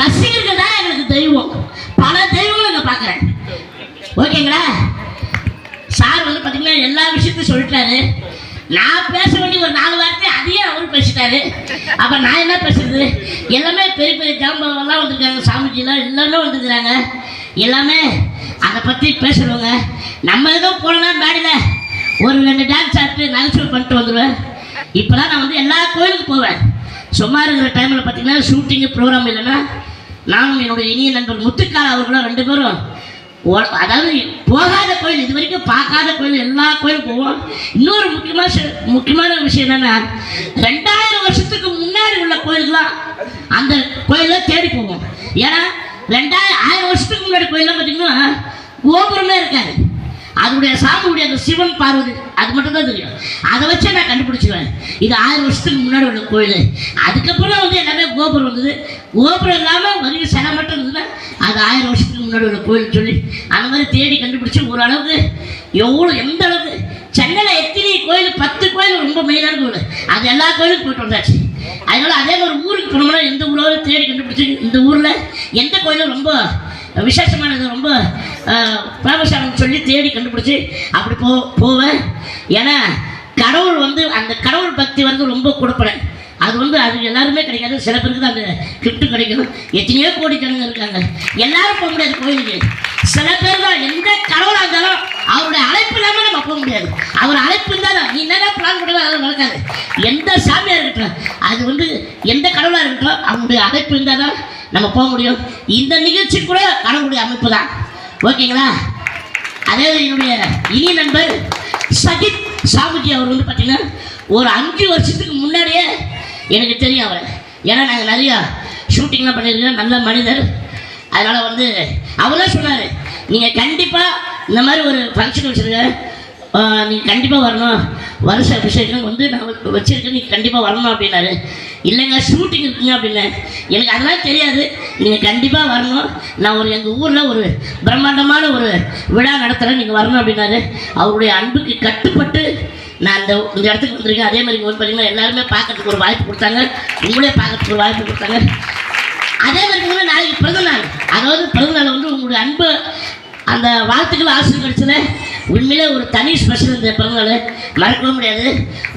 ரசிகர்கள் தான் எங்களுக்கு தெய்வம். பல தெய்வங்களும் நான் பார்க்குறேன். ஓகேங்களா? சார் வந்து பார்த்தீங்கன்னா எல்லா விஷயத்தையும் சொல்லிட்டாரு. நான் பேச வேண்டிய ஒரு நாலு வார்த்தை அதையே அவரும் பேசிட்டாரு. அப்போ நான் என்ன பேசுறது? எல்லாமே பெரிய பெரிய ஜாம்பவெல்லாம் வந்திருக்காங்க சாமிஜிலாம் எல்லாமே வந்துருக்குறாங்க. எல்லாமே அதை பற்றி பேசுகிறவங்க நம்ம ஏதோ போனோம்னா மேடையில் ஒரு ரெண்டு டான்ஸ் ஆட்டு நகைச்சுவை பண்ணிட்டு வந்துடுவேன் இப்போலாம் நான் வந்து எல்லா கோயிலுக்கும் போவேன். சும்மா இருக்கிற டைமில் பார்த்தீங்கன்னா ஷூட்டிங்கு ப்ரோக்ராம் இல்லைன்னா நானும் என்னுடைய இனிய நண்பர் முத்துக்கால் அவர்களும் ரெண்டு பேரும் ஓ- அதாவது போகாத கோயில் இது வரைக்கும் பார்க்காத கோயில் எல்லா கோயிலும் போவோம். இன்னொரு முக்கியமான முக்கியமான விஷயம் என்னென்னா ரெண்டாயிரம் வருஷத்துக்கு முன்னாடி உள்ள கோயிலுக்குலாம் அந்த கோயிலில் தேடி போவோம். ஏன்னா ரெண்டாயிரம் ஆயிரம் வருஷத்துக்கு முன்னாடி கோயிலெலாம் பார்த்தீங்கன்னா கோபுரமே இருக்காது. அதனுடைய சாமியுடைய அந்த சிவன் பார்வதி அது மட்டும் தான் தெரியும். அதை வச்சே நான் கண்டுபிடிச்சிருவேன். இது ஆயிரம் வருஷத்துக்கு முன்னாடி உள்ள கோயில். அதுக்கப்புறம் வந்து எல்லாமே கோபுரம் வந்தது. கோபுரம் இல்லாமல் வெறும் சிலை மட்டும் இருந்ததுன்னா அது ஆயிரம் வருஷத்துக்கு முன்னாடி உள்ள கோயில் சொல்லி அந்த மாதிரி தேடி கண்டுபிடிச்சி ஓரளவுக்கு எவ்வளோ எந்த அளவுக்கு சென்னையில் எத்தனை கோயில் பத்து கோயில் ரொம்ப மெயினான கோயில். அது எல்லா கோயிலுக்கும் போயிட்டு வந்தாச்சு. அதனால அதே மாதிரி ஊருக்கு போனோம்னா எந்த ஊரோட தேடி கண்டுபிடிச்சி இந்த ஊரில் எந்த கோயிலும் ரொம்ப விசேஷமானது ரொம்ப ஃபேமஸானு சொல்லி தேடி கண்டுபிடிச்சி அப்படி போ போவேன் ஏன்னா கடவுள் வந்து அந்த கடவுள் பக்தி வந்து ரொம்ப கொடுப்பேன். அது வந்து அது எல்லாருமே கிடைக்காது. சில பேருக்கு தான் அந்த கிஃப்ட் கிடைக்கும். எத்தனையோ கோடி ஜனங்க இருக்காங்க. எல்லாரும் போக முடியாது கோயிலுக்கு. சில பேர் தான் எந்த கடவுளாக இருந்தாலும் அவருடைய அழைப்பு இல்லாமல் நம்ம போக முடியாது. அவர் அழைப்பு இருந்தாலும் நீ என்னடா பிளான் பண்ணுவோ அதெல்லாம் நடக்காது. எந்த சாமியாக இருக்கட்டும் அது வந்து எந்த கடவுளாக இருக்கட்டும் அவங்களுடைய அழைப்பு இருந்தால் தான் நம்ம போக முடியும். இந்த நிகழ்ச்சி கூட கடவுளுடைய அமைப்பு தான். ஓகேங்களா? அதே என்னுடைய இனி நண்பர் சஜித் சாமுஜி அவர் வந்து பார்த்தீங்கன்னா ஒரு அஞ்சு வருஷத்துக்கு முன்னாடியே எனக்கு தெரியும் அவரை. ஏன்னா நாங்கள் நிறையா ஷூட்டிங்லாம் பண்ணியிருக்கோம் நல்ல மனிதர். அதனால் வந்து அவரே சொன்னார் நீங்கள் கண்டிப்பாக இந்த மாதிரி ஒரு ஃபங்க்ஷன் வச்சுருங்க. நீங்கள் கண்டிப்பாக வரணும். வருஷ அபிஷேகம் வந்து நான் வச்சுருக்கேன். நீங்கள் கண்டிப்பாக வரணும் அப்படின்னாரு. இல்லைங்க ஷூட்டிங் இருக்குங்க அப்படின்னு. எனக்கு அதெல்லாம் தெரியாது. நீங்கள் கண்டிப்பாக வரணும். நான் ஒரு எங்கள் ஊரில் ஒரு பிரம்மாண்டமான ஒரு விழா நடத்துகிறேன் நீங்கள் வரணும் அப்படின்னாரு. அவருடைய அன்புக்கு கட்டுப்பட்டு நான் அந்த இந்த இடத்துக்கு வந்திருக்கேன். அதே மாதிரி வந்து பார்த்தீங்கன்னா எல்லாருமே பார்க்கறதுக்கு ஒரு வாய்ப்பு கொடுத்தாங்க. உங்களே பார்க்கறதுக்கு ஒரு வாய்ப்பு கொடுத்தாங்க. அதே மாதிரி வந்து நாளைக்கு பிறந்தநாள். அதாவது பிறந்தநாள் வந்து உங்களுடைய அன்பு அந்த வாழ்த்துக்கள் ஆசை உண்மையிலே ஒரு தனி ஸ்பெஷல் இந்த பிறந்தநாள். மறக்கவே முடியாது.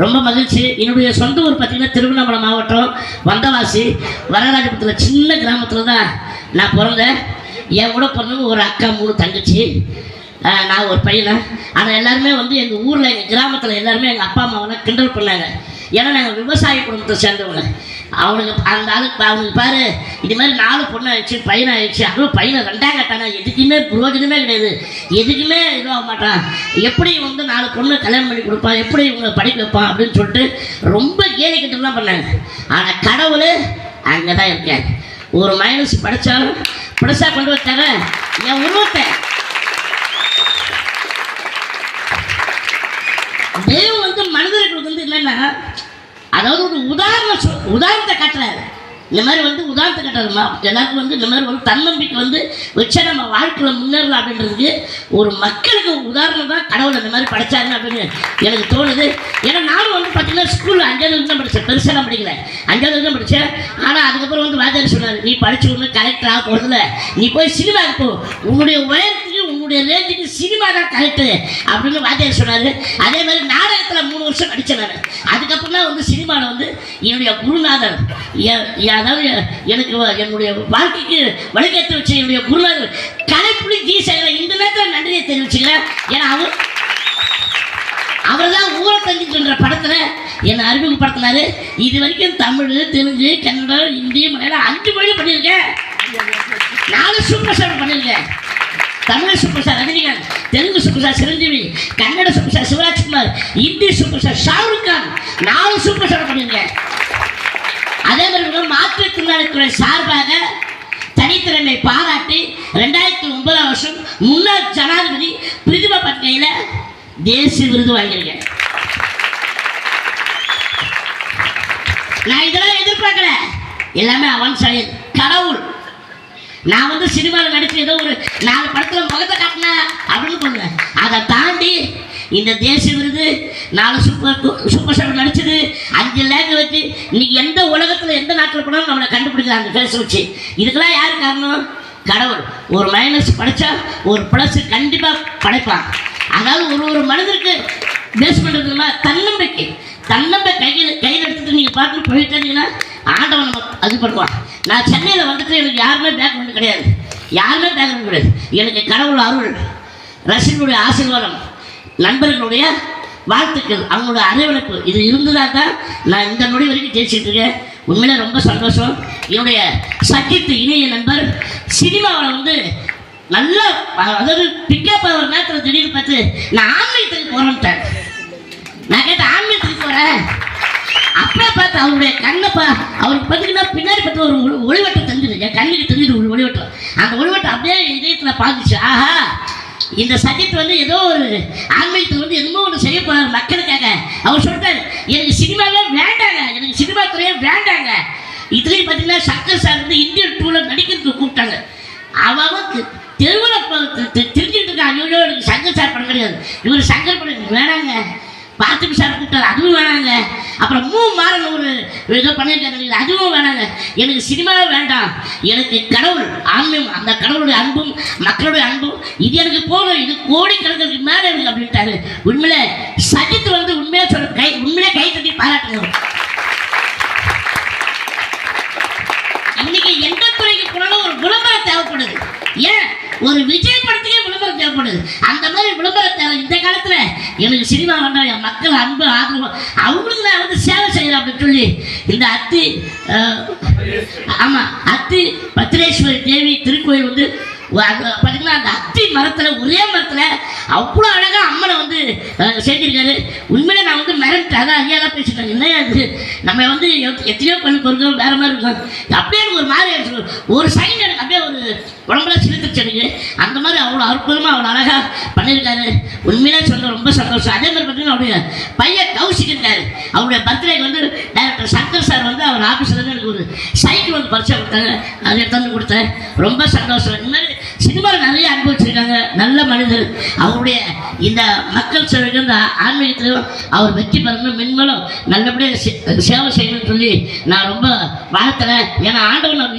ரொம்ப மகிழ்ச்சி. என்னுடைய சொந்த ஊர் பார்த்திங்கன்னா திருவண்ணாமலை மாவட்டம் வந்தவாசி வரராஜபுரத்தில் சின்ன கிராமத்தில் தான் நான் பிறந்தேன். என் கூட பிறந்தவங்க ஒரு அக்கா மூணு தங்கச்சி. நான் ஒரு பையனை. ஆனால் எல்லாருமே வந்து எங்கள் ஊரில் எங்கள் கிராமத்தில் எல்லாருமே எங்கள் அப்பா அம்மாவெல்லாம் கிண்டல் பண்ணாங்க. ஏன்னா நாங்கள் விவசாய குடும்பத்தை சேர்ந்தவங்க. அவனுக்கு அந்த ஆளுக்கு அவனுக்கு பாரு. இது மாதிரி நாலு பொண்ணு ஆயிடுச்சு பையன் ஆயிடுச்சு. அதுவும் பையனை ரெண்டாம் கட்டானா எதுக்குமே புரோஜனமே கிடையாது. எதுக்குமே இதுவாக மாட்டான். எப்படி வந்து நாலு பொண்ணு கல்யாணம் பண்ணி கொடுப்பான் எப்படி இவங்களை படிக்க வைப்பான் அப்படின்னு சொல்லிட்டு ரொம்ப கேலி கிட்டலாம் பண்ணாங்க. ஆனால் கடவுள் அங்கே தான் இருக்கேன் ஒரு மைனஸ் படித்தாலும் படிச்சா கொண்டு வச்சாங்க என் உருவத்தை. தெய்வம் வந்து மனிதர்களுக்கு வந்து என்னன்னா அதாவது ஒரு உதாரணம் சொல் உதாரணத்தை காட்டுறாரு. இந்த மாதிரி வந்து உதாரணத்தை கட்டுறதுமா எல்லாருக்கும் வந்து இந்த மாதிரி ஒரு தன்னம்பிக்கை வந்து வச்சா நம்ம வாழ்க்கையில் முன்னேறலாம் அப்படின்றதுக்கு ஒரு மக்களுக்கு உதாரணம் தான் கடவுள் இந்த மாதிரி படைச்சாருன்னு அப்படின்னு எனக்கு தோணுது. ஏன்னா நானும் வந்து பார்த்தீங்கன்னா ஸ்கூலில் அஞ்சாவது தான் படித்தேன் பெருசாலாம் படிக்கிறேன் அஞ்சாவது தான் படித்தேன் ஆனால் அதுக்கப்புறம் வந்து வாத்தியார் சொன்னார் நீ படிச்சு ஒன்று கலெக்டர் ஆக போகிறதில்ல நீ போய் சினிமாவுக்கு போ. உன்னுடைய உயர் உங்களுடைய ரேஞ்சுக்கு சினிமா தான் கரெக்டு அப்படின்னு வாத்தியார் சொன்னார். அதே மாதிரி நாடகத்தில் மூணு வருஷம் நடித்தேன் அதுக்கப்புறம் தான் வந்து சினிமாவில் வந்து என்னுடைய குருநாதர் அதாவது எனக்கு என்னுடைய வாழ்க்கைக்கு வழிகேற்ற வச்ச என்னுடைய குருநாதர் கலைப்புலி ஜி சேகர் இந்த நேரத்தில் நன்றியை தெரிவிச்சுக்கிறேன். ஏன்னா அவர் அவர் தான் ஊரத்தஞ்சுன்ற படத்தில் என்னை அறிமுகப்படுத்தினாரு. இது வரைக்கும் தமிழ் தெலுங்கு கன்னடம் ஹிந்தி மலையாளம் அஞ்சு மொழியும் பண்ணியிருக்கேன். நாலு சூப்பர் ஸ்டார் பண்ணியிருக்கேன். Tamil super star Rajinikanth Telugu super star Chiranjeevi Kannada super star Shivarajkumar Hindi super star Shahrukh Khan நாலு சூப்பர் ஸ்டார் அதே மாதிரி வந்து மாற்றுத்திறனாளித்துறை சார்பாக தனித்திறமை பாராட்டி ரெண்டாயிரத்தி ஒன்பதாம் வருஷம் முன்னாள் ஜனாதிபதி பிரிதிபா பட்கையில் தேசிய விருது வாங்கியிருக்கேன். நான் இதெல்லாம் எதிர்பார்க்கல. எல்லாமே அவன் செயல் கடவுள். நான் வந்து சினிமாவில் நடிச்சு ஏதோ ஒரு நாலு படத்தில் முகத்தை காட்டினேன் அப்படின்னு பண்ணுவேன் அதை தாண்டி இந்த தேசிய விருது நாலு சூப்பர் சூப்பர் ஸ்டார் நடிச்சது அஞ்சு லேக் வச்சு இன்னைக்கு எந்த உலகத்தில் எந்த நாட்டில் போனாலும் நம்மளை கண்டுபிடிக்கலாம் அந்த ஃபேஸ் வச்சு. இதுக்கெல்லாம் யார் காரணம்? கடவுள். ஒரு மைனஸ் படைச்சா ஒரு ப்ளஸ் கண்டிப்பாக படைப்பான். அதாவது ஒரு ஒரு மனிதருக்கு பேஸ் பண்ணுறதுல தன்னம்பிக்கை. தன்னம்பிக்கை கையில் கையில் எடுத்துட்டு பாட்டு ஆண்டவன் நம்ம அது பண்ணுவான் நான் சென்னையில் வந்துட்டு எனக்கு யாருமே பேக்ரவுண்டு கிடையாது. யாருமே பேக்ரவுண்ட் கிடையாது. எனக்கு கடவுள் அருள் ரசிகனுடைய ஆசீர்வாதம் நண்பர்களுடைய வாழ்த்துக்கள் அவங்களோட அரவணைப்பு இது இருந்ததாக தான் நான் இந்த நொடி வரைக்கும் ஜெயிச்சுட்டு இருக்கேன். உண்மையிலே ரொம்ப சந்தோஷம். என்னுடைய சஜித் இணைய நண்பர் சினிமாவில் வந்து நல்லா அதாவது பிக்கப் ஆகிற நேரத்தில் திடீர்னு பார்த்து நான் ஆன்மீகத்துக்கு போகிறேன்ட்டேன் அவருடைய கண்ணப்பா அவருக்கு பார்த்தீங்கன்னா பின்னாடி பார்த்து ஒரு ஒளிவட்டம் தெரிஞ்சுது. என் கண்ணுக்கு தெரிஞ்சுது ஒரு ஒளிவட்டம். அந்த ஒளிவட்டம் அப்படியே இதயத்தில் பார்த்துச்சு ஆஹா! இந்த சஜித் வந்து ஏதோ ஒரு ஆன்மீகத்தில் வந்து எதுவும் ஒன்று செய்ய போறாரு மக்களுக்காக அவர் சொல்லிட்டாரு எனக்கு சினிமாவே வேண்டாங்க. எனக்கு சினிமா துறையே வேண்டாங்க. இதுலேயும் பார்த்தீங்கன்னா சங்கர் சார் வந்து இந்தியன் டூவில் நடிக்கிறதுக்கு கூப்பிட்டாங்க. அவன் தெருவில் தெரிஞ்சுட்டு இருக்கான். ஐயோ எனக்கு சங்கர் சார் படம் கிடையாது. இவர் சங்கர் படம் எனக்கு வேணாங்க. பார்த்துக்கு சார் கூப்பிட்டாரு அதுவும் வேணாங்க. அப்புறம் மூ மாறன் ஒரு ஏதோ பண்ணியிருக்காரு அதுவும் வேணாங்க. எனக்கு சினிமாவே வேண்டாம். எனக்கு கடவுள் ஆன்மீகம் அந்த கடவுளுடைய அன்பும் மக்களுடைய அன்பும் இது எனக்கு போதும். இது கோடி கணக்கிற்கு மேலே எனக்கு அப்படின்ட்டாரு. உண்மையிலே சஜித் வந்து உண்மையாக சொல்ல கை உண்மையிலே கை தட்டி பாராட்டுங்க. இன்னைக்கு எந்த துறைக்கு போனாலும் ஒரு விளம்பரம் தேவைப்படுது. ஏன்? ஒரு விஜய் படத்துக்கே விளம்பரம் தேவைப்படுது. அந்த மாதிரி விளம்பரம் தேவை. இந்த காலத்துல எனக்கு சினிமா வேண்டாம் என் மக்கள் அன்பு ஆதரவு அவங்களுக்கு நான் வந்து சேவை செய்கிறேன் அப்படின்னு சொல்லி இந்த அத்தி ஆமாம் அத்தி பத்திரேஸ்வரி தேவி திருக்கோயில் வந்து பார்த்தீங்கன்னா அந்த அத்தி மரத்தில் ஒரே மரத்தில் அவ்வளோ அழகாக அம்மனை வந்து அஹ், உண்மையிலே நான் வந்து மிரண்டு அதான் ஐயா தான் பேசிட்டாங்க. என்ன அது நம்ம வந்து எத்- எத்தனையோ பண்ணி பொருட்கள் வேற மாதிரி இருக்கும். அப்படியே எனக்கு ஒரு மாதிரி ஆயிடுச்சு. ஒரு சைன் எனக்கு அப்படியே ஒரு உடம்புல சிரித்துச்சு எனக்கு. அந்த மாதிரி அவ்வளோ அற்புதமாக அவ்வளோ அழகாக பண்ணியிருக்காரு உண்மையிலே சொல்ல ரொம்ப சந்தோஷம். அதே மாதிரி பார்த்தீங்கன்னா அவருடைய பையன் கௌசிக் இருக்காரு. அவருடைய பர்த்டேக்கு வந்து டேரக்டர் சங்கர் சார் வந்து அவர் ஆஃபீஸில் இருந்து எனக்கு ஒரு சைக்கிள் வந்து பரிசாக கொடுத்தாங்க அதை எடுத்து வந்து கொடுத்தேன் ரொம்ப சந்தோஷம். இந்த மாதிரி சினிமாவில் நிறைய அனுபவிச்சிருக்காங்க. நல்ல மனிதர். அவருடைய இந்த மக்கள் சேவைக்கு இந்த ஆன்மீகத்திலும் அவர் வெற்றி பெறணும் மென்மேலும் நல்லபடியாக சே- சேவை செய்யணும்னு சொல்லி நான் ரொம்ப வாழ்த்துறேன். ஏன்னா ஆண்டவன்